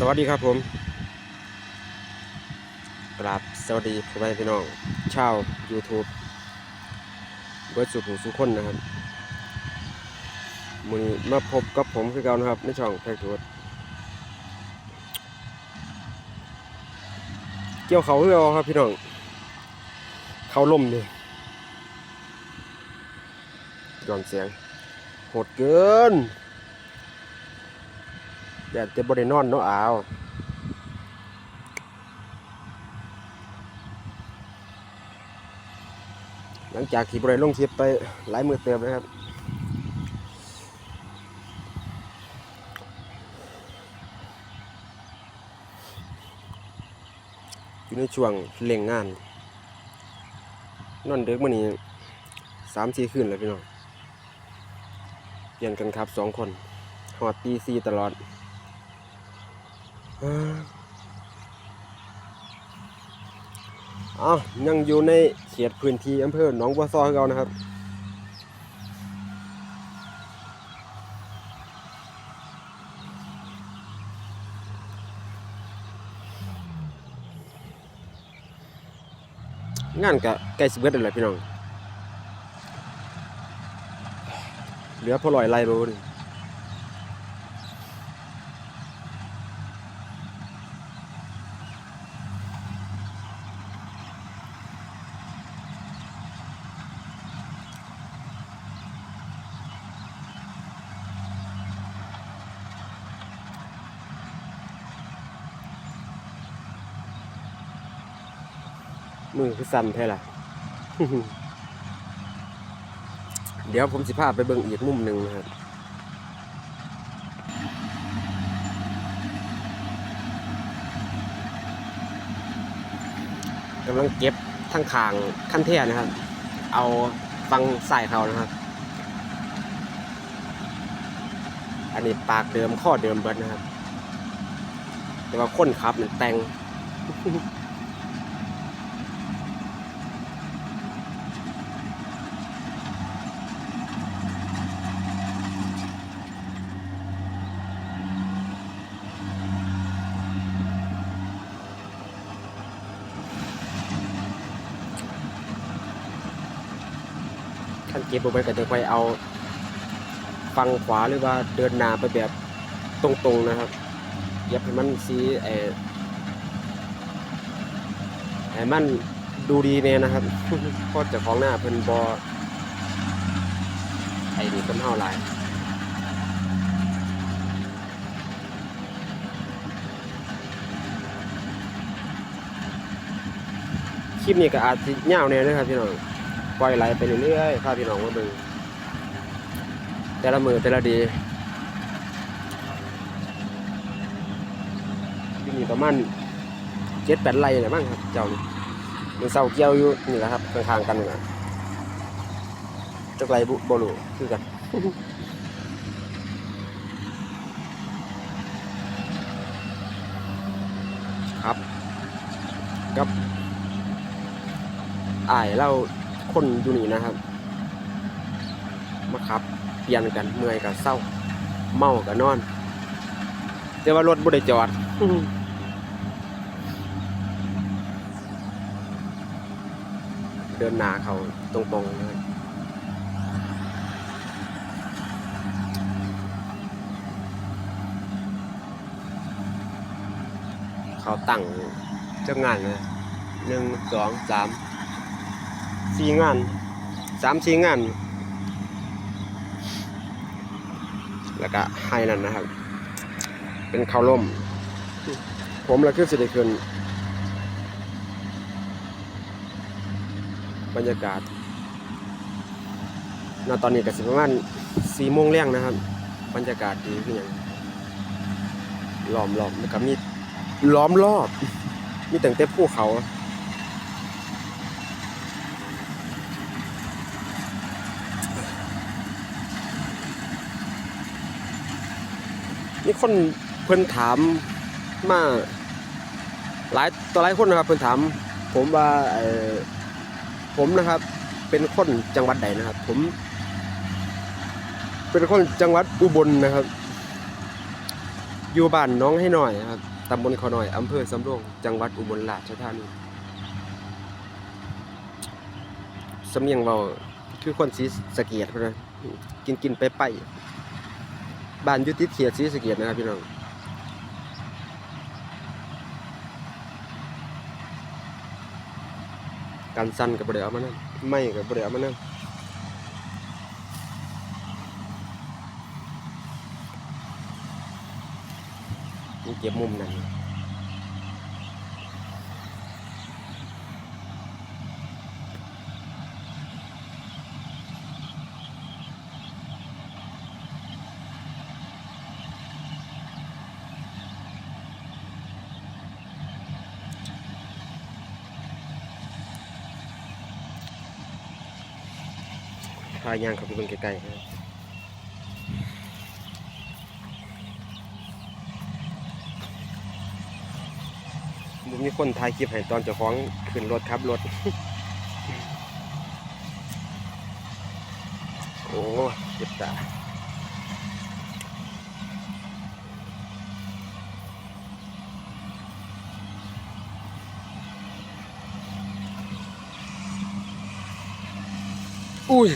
สวัสดีครับผมกราบสวัสดีพ่อแม่พี่น้อง ชาว YouTube เบิร์ดสุขหูสุขคนนะครับมือนี้มาพบกับผมคือเก่านะครับ ในช่องแพ็กทูดเกี่ยวเขาคือเอาครับพี่น้อง เขาล่มดิย้อนเสียงโหดเกิน อย่าจะบรินอนเนาะอาวหลังจากที่บริลงคลิปไปหลายมือเติมนะครับอยู่ในช่วงเล่งงาน นอนเด็กมื่อนี้สามสี่คืนแล้วพี่น้องเปลี่ยนกันครับสองคนหอดตีซีตลอด เอายังอยู่ในเขตพื้นที่อำเภอหนองบัวซอเรานะครับงานกะใกล้สิบเบิดแล้วพี่น้อง เหลือพอลอยไล่บ่นี่ มือคือสั่นแท้ล่ะ เดี๋ยวผมสิพาไปเบิ่งอีกมุมหนึ่งนะครับกำลังเก็บทั้งคางขั้นเทียนะครับ เอาฟังใส่เขานะครับ อันนี้ปากเดิมข้อเดิมเบิดนะครับ แต่ว่าคนขับเนี่ยแต่ง เก็บเอาไว้ก็จะไปเอาฟังขวาหรือว่าเดินหน้าไปแบบตรงๆนะครับอย่าให้มันสีเออให้มันดูดีเนี่ยนะครับเพราะเจะของหน้าเพิ่นบอไอ้นี่เพิ่นเฮาหลายคลิปนี้ก็อาจสิยาวแน่เลยครับพี่น้อง ปล่อยไหลไปเรื่อยๆพาพี่น้องมาเบิ่งแต่ละมือแต่ละดีที่นี่ประมาณเจ็ดแปดไร่แหละมั้งครับเจ้านี่มันเศร้าเกี่ยวอยู่นี่แหละครับข้างๆกันนี่แหละจักไรบุบลูคือกันครับกับอายเล่า คนอยู่นี่นะครับ มาขับเปลี่ยนกันเมื่อยกับเศร้า เมากับนอน แต่ว่ารถบ่ได้จอดเดินหนาเขาตรงๆนะครับเขาตั้งเจ้างานเลยหนึ่งสองสาม สี่งานสามสี่งาน แล้วก็ให้นั่นนะครับ เป็นข้าวล่ม ผมแล้วคือสิได้ขึ้นบรรยากาศณตอนนี้ก็สิประมาณสี่โมงแรงนะครับ บรรยากาศดีคืออย่างล้อมรอบแล้วก็มีล้อมรอบ มีแต่งแต่ภูเขา มีคนเพิ่นถามมาหลายต่อหลายคนนะครับเพิ่นถาม ผมว่าผมนะครับ เป็นคนจังหวัดใดนะครับ ผม เป็นคนจังหวัดอุบลนะครับ อยู่บ้านน้องให้หน่อยครับตำบลเขาหน่อยอำเภอสำโรงจังหวัดอุบลราชธานีสำเนียงเราคือคนศรีสะเกียดพนนะกินกินไปไป บ้านยุติเขียดศรีสะเกียดนะครับพี่น้องการสั้นกับบริเอามานั่นไม่กับบริเอามานั่นนี่เก็บมุมนั่นายางเข้าไปเบิ่งใกลๆครับบุมีคนถ่ายคลิปให้ตอนเจ้าของขึ้นรถครับรถ โอ้เจ็บตาอุ้ย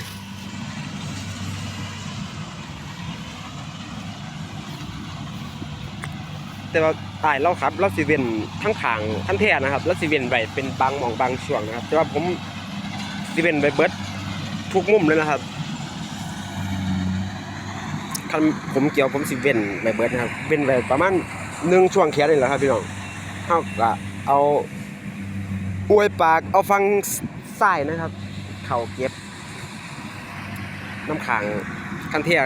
แต่ว่าอายเราครับเราสิเว้นทั้งขางทั้งแท่นะครับแล้วสิเว้นไว้เป็นบางหมองบางช่วงนะครับ แต่ว่าผมสิเว้นไว้เบิดทุกมุมเลยนะครับคันผมเกี่ยวผมสิเว้นไว้เบิดนะครับเว้นไว้ประมาณหนึ่งช่วงแขนนี่แหละครับพี่น้องเฮาก็เอาอวยปากเอาฟังซ้ายนะครับ เข่าเก็บน้ำขางคันแท่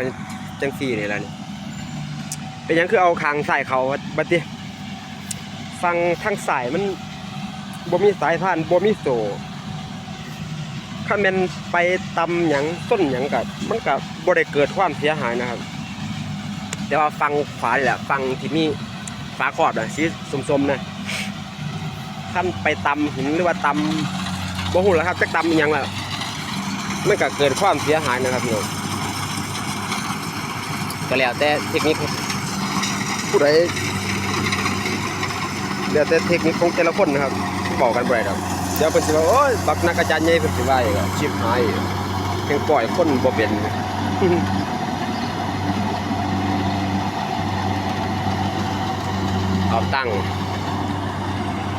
จังซี่นี่แหละนี่ เป็นยังคือเอาคางใส่เขาบัดดิฟังทางสายมันบ่มีสายพานบ่มีโซ่คันแม่นไปตำหยังต้นหยังก็มันก็บ่ได้เกิดความเสียหายนะครับแต่ว่าฟังขวาแหละฟังที่มีฝาครอบนะสีสมๆนะคันไปตำหินหรือว่าตำบ่ฮู้แล้วครับจักตำอิหยังล่ะมันก็เกิดความเสียหายนะครับพี่น้องก็แล้วแต่เทคนิค ผู้ใดเดี๋ยวแต่เทคนิคของแต่ละคนนะครับบอกกันไปครับเดี๋ยวเพิ่นสิว่าโอ้ยบักนักอาจารย์ใหญ่เพิ่นสิว่าอีกชิบหายอีกเพียงปล่อยคนบ่เป็นเอาตัง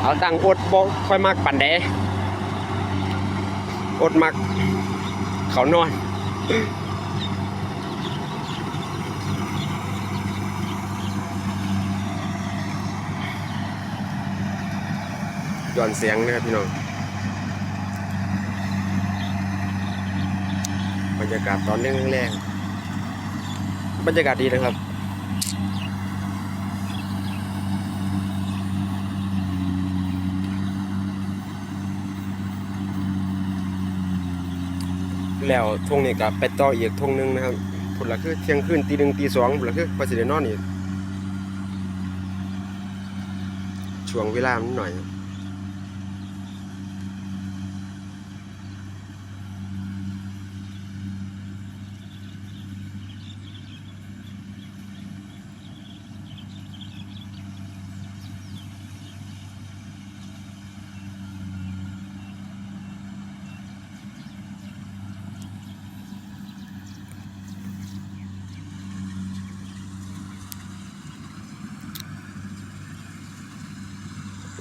เอาตังอดบ่ค่อยมักปานใดอดมักเขานอน ย้อนเสียงนะครับพี่น้องบรรยากาศตอนแรงๆบรรยากาศดีนะครับแล้วทงนี้ก็ไปต่ออีกทงหนึงนะครับผลละคือเที่ยงคืนตีหนึ่งตีสองผลละคือพอสิได้นอนอีกช่วงเวลามันหน่อย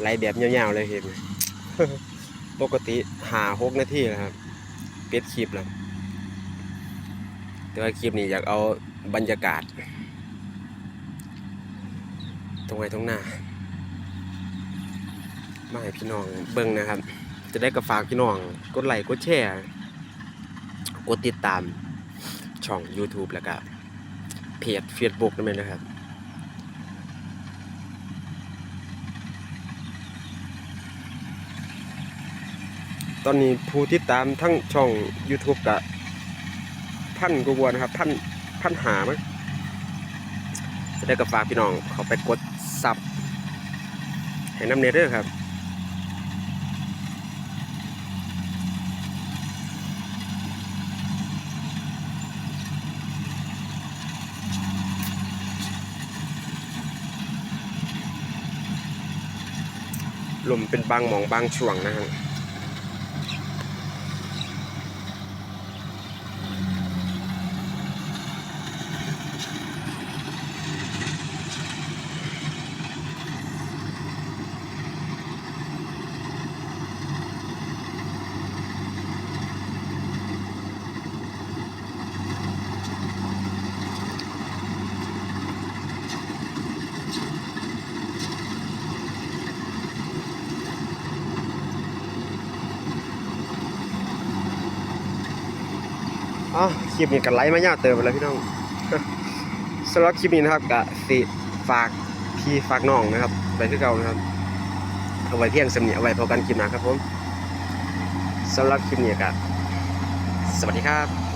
ไล่แบบยาวๆเลยเห็นไหมปกติหาหกนาทีนะครับปิดคลิปแล้วแต่ว่าคลิปนี้อยากเอาบรรยากาศ ตรงไหนตรงหน้ามาให้พี่น้องเบิ่งนะครับ จะได้กระฝากพี่น้อง กดไลค์กดแชร์กดติดตามช่อง YouTube แล้วก็เพจ Facebook นั่นเองนะครับ ตอนนี้ผู้ที่ตามทั้งช่อง YouTube กับพันกบวนครับพันพันหามั้จะได้กับฝากพี่น้องเขาไปกดซับเห็นน้ำเนเดอร์ครับลมเป็นบางหมองบางช่วงนะครับ อ๋อคลิปนี้กันไลค์มายาเติมไปแล้วพี่น้องสำหรับคลิปนี้นะครับก็สิฝากพี่ฝากน้องนะครับไปที่เก่านะครับเอาไว้เพียงสำเนียเอาไว้พอกันคลิปหน้าครับผมสำหรับคลิปนี้ก็สวัสดีครับ